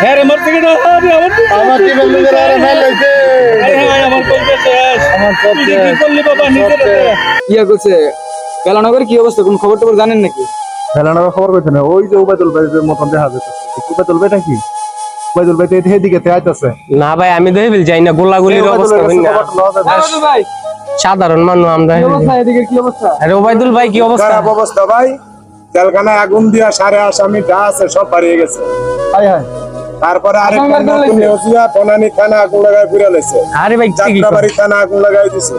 হ্যাঁ রে মরতে গেলে আমার কি আরে ফেল হইছে হ্যাঁ। কি বেলানগর কি অবস্থা? কোন খবর টবর জানেন নাকি? ফেলানোর খবর কইতে না ওই যে উবাইদুল ভাই যে মতন দেখা যাচ্ছে উবাইদুল ভাই নাকি উবাইদুল ভাই তো এদিকে তে আইতাছে। না ভাই আমি তো হেবিল যাই না গোলাগুলির অবস্থা হই না ভাই সাধারণ মানুষ আমরা কি অবস্থা? এদিকে। কি অবস্থা? আরে ওবাইদুল ভাই কি অবস্থা? খারাপ অবস্থা ভাই। জেলখানায় আগুন দিয়া সারে আসামি যা আছে সব বাড়িয়ে গেছে। তারপরে নতুন বনানী থানা আগুন লাগায় ঘুরে লেছে। আরে ভাই ঠিকই যাত্রাবাড়ি থানা আগুন লাগাই দিছে।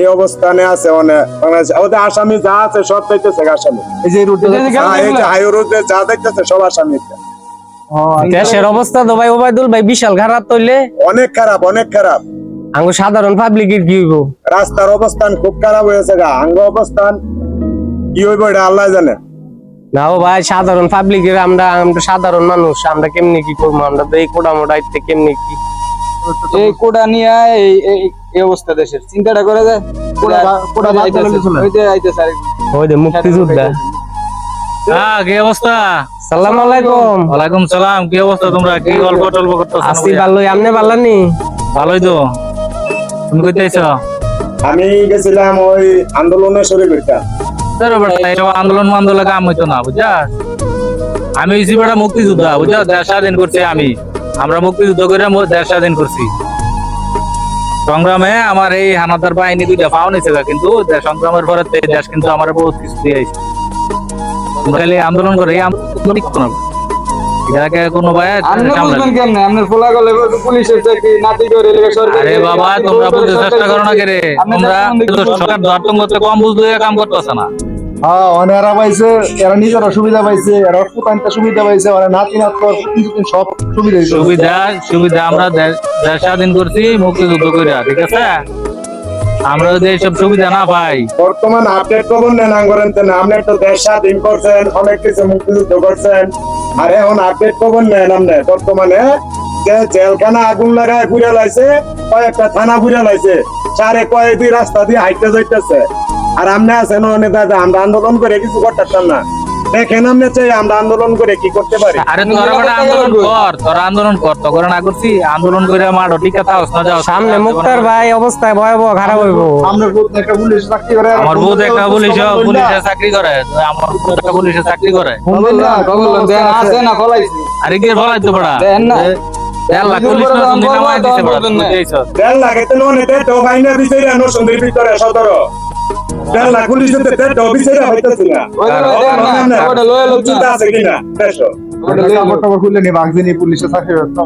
এই অবস্থানে আছে অনেক ওদের আসামি যা আছে সব দেখতেছে আসামি। এই যে রুট হ্যাঁ, এই যে হাই রোডে যা দেখতেছে সব আসামি। দেশের অবস্থা তো ভাই ওবাইদুল ভাই বিশাল খারাপ তৈলে অনেক খারাপ অনেক খারাপ। আঙ্গু সাধারণ পাবলিকের কি হইব? রাস্তার অবস্থান খুব খারাপ হয়েছে গা। আঙ্গ অবস্থান কি হইব এটা আল্লাহ জানে। না ও ভাই সাধারণ পাবলিকের আমরা আমরা সাধারণ মানুষ আমরা কেমনি কি করব? আমরা তো এই কোটা মোটা কেমনি কি? এই কোটা নিয়ে এই অবস্থা দেশের। চিন্তাটা করে যায় কোটা আইতাছে, মুক্তিযোদ্ধা। হ্যাঁ, কি অবস্থা? সালাম আলাইকুম। ওয়ালাইকুম সালাম কি অবস্থা তোমরা? কি গল্প টল্প করতেছো আসি ভালোই আপনি পারলানি ভালোই তো। তুমি কইতে আইছো? আমি গেছিলাম ওই আন্দোলনে শরীর করতাম আন্দোলন কাম হইতো না আমি হইছি বেটা দেশ স্বাধীন করছি আমি। আমরা মুক্তিযুদ্ধ করে দেশ স্বাধীন করছি। সংগ্রামে আমার এই হানাদার বাহিনী দুইটা পাও নিছে কিন্তু সংগ্রামের পরে দেশ কিন্তু আমার বহুত কিছু আন্দোলন করে, এই আন্দোলন কোনো ভাই আপনি বুঝবেন কেমনে? আপনার ফোলা গলে পুলিশের চাকরি নাতি করে এলাকা সরকারি আরে বাবা তোমরা বুঝতে চেষ্টা করো না কেরে। তোমরা কিন্তু সরকার করতে কম বুঝতে কাম করতেছে না। হ্যাঁ অনেরা পাইছে এরা নিজেরা সুবিধা পাইছে এরা ফুটানটা সুবিধা পাইছে ওরা নাতি নাত সব সুবিধা সুবিধা সুবিধা আমরা দেশ স্বাধীন করছি মুক্তিযুদ্ধ করে ঠিক আছে? আমরা যদি এইসব সুবিধা না পাই। বর্তমান আপডেট খবর নেন আঙ্গরেন তেন আপনি তো দেশ স্বাধীন করছেন অনেক কিছু মুক্তিযুদ্ধ করছেন। আর এখন আপডেট খবর নেন বর্তমানে যে জেলখানা আগুন লাগায় ঘুরে লাইছে, কয়েকটা থানা ঘুরে লাইছে। সারে কয়েক দুই রাস্তা দিয়ে হাইটে যাইতেছে। আর আমরা আছেন আমরা আন্দোলন করে কিছু করতে না। দেখেন আপনি চাই আমরা আন্দোলন করে কি করতে পারি? আরে তোরা বেটা আন্দোলন কর তোরা আন্দোলন কর তো করে না করছি আন্দোলন করে মাঠো ঠিক আছে না যাও সামনে মুক্তার ভাই অবস্থায় ভয়াবহ খারাপ হইব। আমরা বহুত একটা পুলিশ চাকরি করে আমার বহুত একটা পুলিশ পুলিশে চাকরি করে আমার বহুত একটা পুলিশে চাকরি করে। না, খবর দেন আছে না ফলাইছি? আরে কি ফলাই তো বড়া দেন না। দেড় লাখ পুলিশ না তুমি নামাই দিছে বড়া বলবেন না। বুঝেছ দেড় লাগে তো বাইনা বিচারে আনো লাখ পুলিশ তো দেড় বিচারে হইতেছে না। না, ওটা লয়ে লোক চিন্তা আছে কিনা? দেখো ওটা কাপড় টাপড় খুলে নি বাগদিনি পুলিশে চাকরি করতো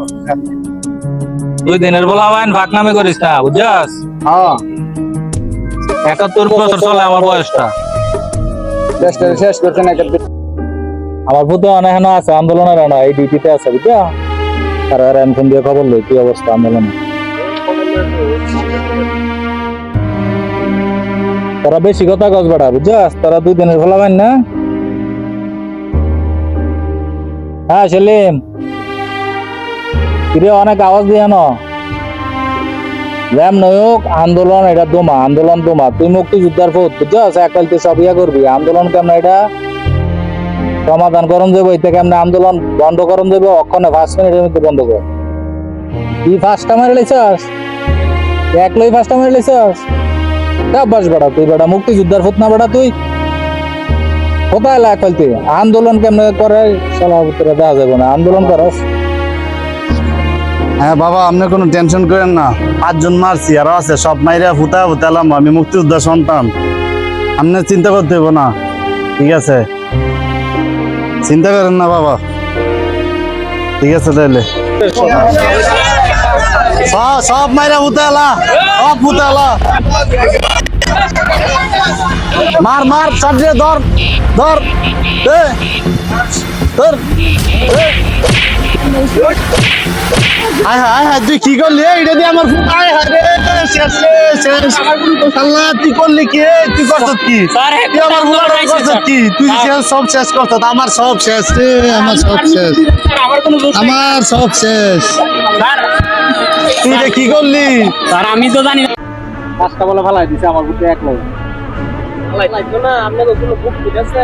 তুই দিনের বেলা বাইন ভাগ নামে করিস না বুঝছাস? হ্যাঁ। একাত্তর বছর চলে আমার বয়সটা। শেষ করছেন একটা আমার পুতো অনেক আছে আন্দোলনের না এই ডিউটিতে আছে বুঝছা? আর আর আমি দিয়ে খবর লই কি অবস্থা আন্দোলনে? তোরা বেশি কথা কস বেড়া বুঝছাস? তোরা দুই দিনের ফলা পাইন না? হ্যাঁ সেলিম। কিরে, অনেক আওয়াজ দিয়ে ন র্যাম নয়ক, আন্দোলন, এটা দোমা, আন্দোলন দোমা। তুই মুক্তিযোদ্ধার ফোট বুঝছাস? একালতে সব ইয়া করবি। আন্দোলন কেমন এটা? সমাধান করণ যাব এতে কেমনে আন্দোলন বন্ধ করণ যাব অক্ষণে পাঁচ মিনিটের মধ্যে বন্ধ কর। তুই ফার্স্টটা মারি লাইছাস এক লই ফার্স্টটা মারি বাস বেড়া তুই বেড়া, মুক্তিযোদ্ধার ফুট না বেড়া তুই। কোথায় লাগ ফেলতে? আন্দোলন কেমনে করে? চলা ভিতরে দেখা যাবে না। আন্দোলন করস। হ্যাঁ বাবা, আপনি কোনো টেনশন করেন না। পাঁচজন মারছি, আরও আছে, সব মাইরা ফুটা ফুটালাম আমি মুক্তিযোদ্ধা সন্তান। আপনি চিন্তা করতে হইব না। ঠিক আছে? চিন্তা করেন না বাবা। ঠিক আছে তাহলে সব মাইরা উতালা সব ফুটালা মার মার সাবজে ধর ধর ধর। এ। আয় হায় আয় হায় তুই কি করলি? এটা দিয়ে আমার ফুট আয় হায় রে শেষ শেষ। আল্লাহ তুই করলি কি? তুই করছত কি? তুই আমার ফুট করছত কি? তুই শেষ সব শেষ করছত আমার সব শেষ রে আমার সব শেষ। আমার সব শেষ। তুই কি করলি? আর আমি তো জানি পাঁচটা বলে ফেলাই দিছে আমার বুঝতে এক লাগতো না কোনো বুক ঠিক আছে?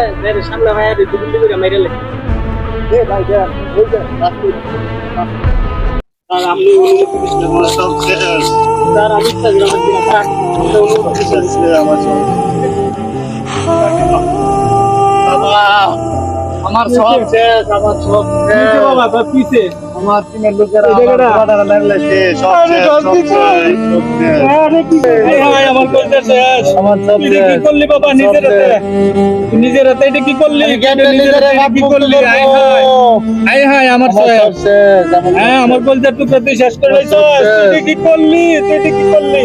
সামনে মেরে আমার সব। বাবা আমার সব শেষ আমার সব শেষ। বাবা তোর পিছে। আমার টিমের লোকেরা নিজের হাতে। এটা কি করলি? কি আই হাই আই হাই আমার হ্যাঁ আমার কলজার টুকরা তুই শেষ করে তুই কি করলি? তুই কি করলি?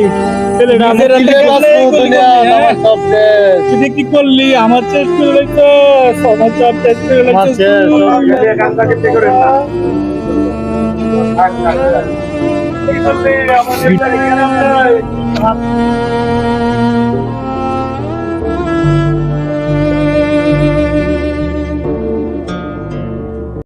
হ্যাঁ? তুই কি করলি? আমার শেষ করে আমার সব শেষ করে আমাদের